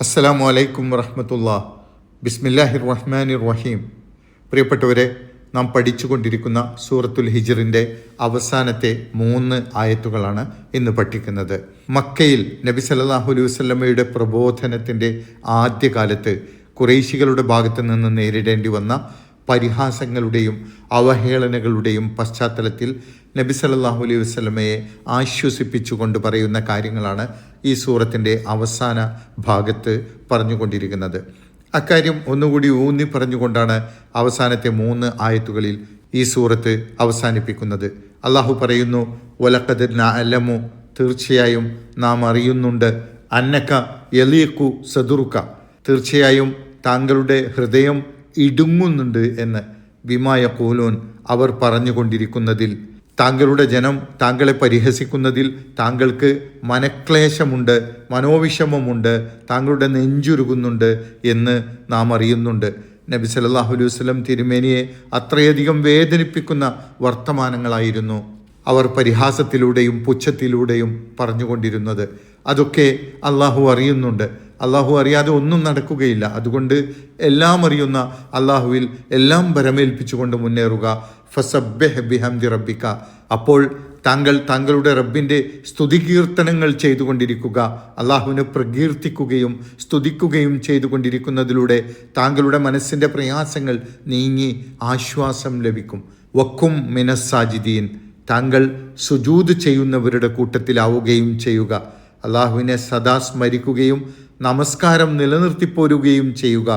അസ്സലാമു അലൈക്കും വറഹമത്തുള്ള. ബിസ്മില്ലാഹിർ റഹ്മാനിർ റഹീം പ്രിയപ്പെട്ടവരെ നാം പഠിച്ചുകൊണ്ടിരിക്കുന്ന സൂറത്തുൽ ഹിജറിന്റെ അവസാനത്തെ മൂന്ന് ആയത്തുകളാണ് ഇന്ന് പഠിക്കുന്നത്. മക്കയിൽ നബി സല്ലാഹു അലൈഹി വസല്ലമയുടെ പ്രബോധനത്തിന്റെ ആദ്യകാലത്ത് കുറേശികളുടെ ഭാഗത്തു നിന്ന് നേരിടേണ്ടി വന്ന പരിഹാസങ്ങളുടെയും അവഹേളനകളുടെയും പശ്ചാത്തലത്തിൽ നബി സല്ലല്ലാഹു അലൈഹി വസല്ലമയെ ആശ്വസിപ്പിച്ചുകൊണ്ട് പറയുന്ന കാര്യങ്ങളാണ് ഈ സൂറത്തിന്റെ അവസാന ഭാഗത്ത് പറഞ്ഞുകൊണ്ടിരിക്കുന്നത്. അക്കാര്യം ഒന്നുകൂടി ഊന്നി പറഞ്ഞുകൊണ്ടാണ് അവസാനത്തെ മൂന്ന് ആയത്തുകളിൽ ഈ സൂറത്ത് അവസാനിപ്പിക്കുന്നത്. അള്ളാഹു പറയുന്നു ഒലക്കതിർ അലമു തീർച്ചയായും നാം അറിയുന്നുണ്ട് അന്നക്ക എലിയക്കു സദുറുക്ക തീർച്ചയായും താങ്കളുടെ ഹൃദയം ഇടുങ്ങുന്നുണ്ട് എന്ന് വിമായ കോലോൻ അവർ പറഞ്ഞുകൊണ്ടിരിക്കുന്നതിൽ താങ്കളുടെ ജനം താങ്കളെ പരിഹസിക്കുന്നതിൽ താങ്കൾക്ക് മനക്ലേശമുണ്ട് മനോവിഷമമുണ്ട് താങ്കളുടെ നെഞ്ചുരുകുന്നുണ്ട് എന്ന് നാം അറിയുന്നുണ്ട്. നബി സല്ലല്ലാഹു അലൈഹി വസ്ലം തിരുമേനിയെ അത്രയധികം വേദനിപ്പിക്കുന്ന വർത്തമാനങ്ങളായിരുന്നു അവർ പരിഹാസത്തിലൂടെയും പുച്ഛത്തിലൂടെയും പറഞ്ഞുകൊണ്ടിരുന്നത്. അതൊക്കെ അള്ളാഹു അറിയുന്നുണ്ട്. അള്ളാഹു അറിയാതെ ഒന്നും നടക്കുകയില്ല. അതുകൊണ്ട് എല്ലാം അറിയുന്ന അള്ളാഹുവിൽ എല്ലാം ഭരമേൽപ്പിച്ചുകൊണ്ട് മുന്നേറുക. ഫസബ്ബെഹ് ബിഹംദി റബ്ബിക്ക അപ്പോൾ താങ്കൾ താങ്കളുടെ റബ്ബിന്റെ സ്തുതികീർത്തനങ്ങൾ ചെയ്തുകൊണ്ടിരിക്കുക. അള്ളാഹുവിനെ പ്രകീർത്തിക്കുകയും സ്തുതിക്കുകയും ചെയ്തുകൊണ്ടിരിക്കുന്നതിലൂടെ താങ്കളുടെ മനസ്സിന്റെ പ്രയാസങ്ങൾ നീങ്ങി ആശ്വാസം ലഭിക്കും. വക്കും മിനസ്സാജിദീൻ താങ്കൾ സുജൂത് ചെയ്യുന്നവരുടെ കൂട്ടത്തിലാവുകയും ചെയ്യുക. അള്ളാഹുവിനെ സദാ സ്മരിക്കുകയും നമസ്കാരം നിലനിർത്തിപ്പോരുകയും ചെയ്യുക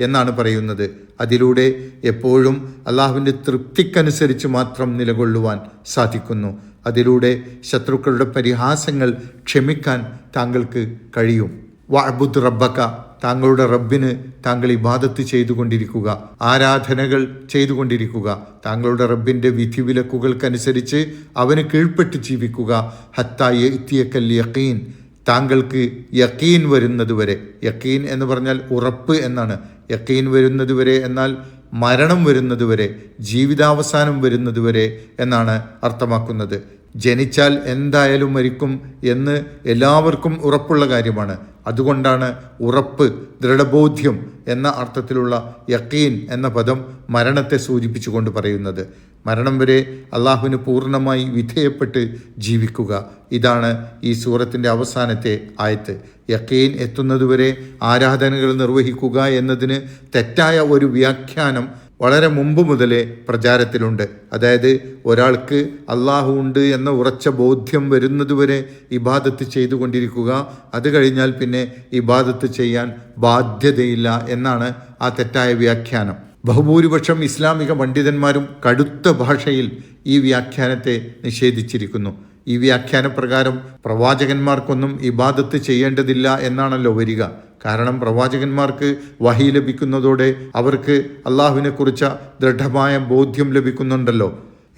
എന്നാണ് പറയുന്നത്. അതിലൂടെ എപ്പോഴും അള്ളാഹുവിന്റെ തൃപ്തിക്കനുസരിച്ച് മാത്രം നിലകൊള്ളുവാൻ സാധിക്കുന്നു. അതിലൂടെ ശത്രുക്കളുടെ പരിഹാസങ്ങൾ ക്ഷമിക്കാൻ താങ്കൾക്ക് കഴിയും. വഅബുദ് റബ്ബക്ക താങ്കളുടെ റബ്ബിന് താങ്കൾ ഇബാദത്ത് ചെയ്തുകൊണ്ടിരിക്കുക ആരാധനകൾ ചെയ്തുകൊണ്ടിരിക്കുക താങ്കളുടെ റബ്ബിന്റെ വിധിവിലക്കുകൾക്കനുസരിച്ച് അവന് കീഴ്പ്പെട്ട് ജീവിക്കുക. ഹത്തായ യക്കീൻ താങ്കൾക്ക് യക്കീൻ വരുന്നത് വരെ യക്കീൻ എന്ന് പറഞ്ഞാൽ ഉറപ്പ് എന്നാണ്. യക്കീൻ വരുന്നത് വരെ എന്നാൽ മരണം വരുന്നത് വരെ ജീവിതാവസാനം വരുന്നത് വരെ എന്നാണ് അർത്ഥമാക്കുന്നത്. ജനിച്ചാൽ എന്തായാലും മരിക്കും എന്ന് എല്ലാവർക്കും ഉറപ്പുള്ള കാര്യമാണ്. അതുകൊണ്ടാണ് ഉറപ്പ് ദൃഢബോധ്യം എന്ന അർത്ഥത്തിലുള്ള യക്കീൻ എന്ന പദം മരണത്തെ സൂചിപ്പിച്ചുകൊണ്ട് പറയുന്നത്. മരണം വരെ അള്ളാഹുവിന് പൂർണമായി വിധേയപ്പെട്ട് ജീവിക്കുക. ഇതാണ് ഈ സൂറത്തിന്റെ അവസാനത്തെ ആയത്ത്. യക്കീൻ എത്തുന്നതുവരെ ആരാധനകൾ നിർവഹിക്കുക എന്നതിന് തെറ്റായ ഒരു വ്യാഖ്യാനം വളരെ മുമ്പ് മുതലേ പ്രചാരത്തിലുണ്ട്. അതായത് ഒരാൾക്ക് അള്ളാഹു ഉണ്ട് എന്ന ഉറച്ച ബോധ്യം വരുന്നതുവരെ ഇബാദത്ത് ചെയ്തുകൊണ്ടിരിക്കുക. അത് കഴിഞ്ഞാൽ പിന്നെ ഇബാദത്ത് ചെയ്യാൻ ബാധ്യതയില്ല എന്നാണ് ആ തെറ്റായ വ്യാഖ്യാനം. ബഹുഭൂരിപക്ഷം ഇസ്ലാമിക പണ്ഡിതന്മാരും കടുത്ത ഭാഷയിൽ ഈ വ്യാഖ്യാനത്തെ നിഷേധിച്ചിരിക്കുന്നു. ഈ വ്യാഖ്യാനപ്രകാരം പ്രവാചകന്മാർക്കൊന്നും ഇബാദത്ത് ചെയ്യേണ്ടതില്ല എന്നാണല്ലോ വരിക. കാരണം പ്രവാചകന്മാർക്ക് വഹി ലഭിക്കുന്നതോടെ അവർക്ക് അള്ളാഹുവിനെ കുറിച്ച ദൃഢമായ ബോധ്യം ലഭിക്കുന്നുണ്ടല്ലോ.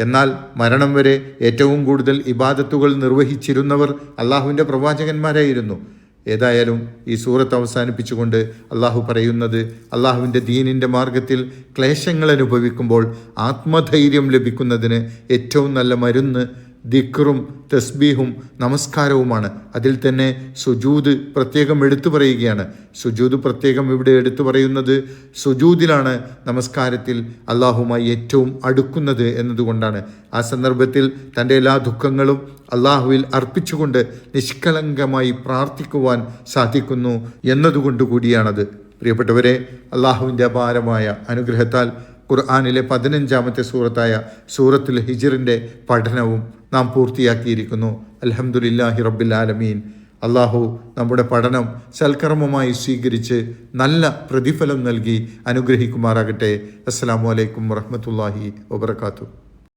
എന്നാൽ മരണം വരെ ഏറ്റവും കൂടുതൽ ഇബാദത്തുകൾ നിർവഹിച്ചിരുന്നവർ അള്ളാഹുവിന്റെ പ്രവാചകന്മാരായിരുന്നു. ഏതായാലും ഈ സൂറത്ത് അവസാനിപ്പിച്ചുകൊണ്ട് അള്ളാഹു പറയുന്നത് അള്ളാഹുവിന്റെ ദീനിന്റെ മാർഗത്തിൽ ക്ലേശങ്ങൾ അനുഭവിക്കുമ്പോൾ ആത്മധൈര്യം ലഭിക്കുന്നതിന് ഏറ്റവും നല്ല മരുന്ന് ദിക്റും തസ്ബീഹും നമസ്കാരവുമാണ്. അതിൽ തന്നെ സുജൂദ് പ്രത്യേകം എടുത്തു പറയുകയാണ്. സുജൂദ് പ്രത്യേകം ഇവിടെ എടുത്തു പറയുന്നത് സുജൂദിലാണ് നമസ്കാരത്തിൽ അള്ളാഹുമായി ഏറ്റവും അടുക്കുന്നത് എന്നതുകൊണ്ടാണ്. ആ സന്ദർഭത്തിൽ തന്റെ എല്ലാ ദുഃഖങ്ങളും അള്ളാഹുവിൽ അർപ്പിച്ചുകൊണ്ട് നിഷ്കളങ്കമായി പ്രാർത്ഥിക്കുവാൻ സാധിക്കുന്നു എന്നതുകൊണ്ട് കൂടിയാണത്. പ്രിയപ്പെട്ടവരെ അള്ളാഹുവിന്റെ അപാരമായ അനുഗ്രഹത്താൽ ഖുർആാനിലെ പതിനഞ്ചാമത്തെ സൂറത്തായ സൂറത്തുൽ ഹിജിറിന്റെ പഠനവും നാം പൂർത്തിയാക്കിയിരിക്കുന്നു. അലഹമുല്ലാഹി റബ്ബിൽ ആലമീൻ. അള്ളാഹു നമ്മുടെ പഠനം സൽക്കർമ്മമായി സ്വീകരിച്ച് നല്ല പ്രതിഫലം നൽകി അനുഗ്രഹിക്കുമാറാകട്ടെ. അസ്സാം വലൈക്കും വറഹമത്തല്ലാഹി വബർക്കാത്തു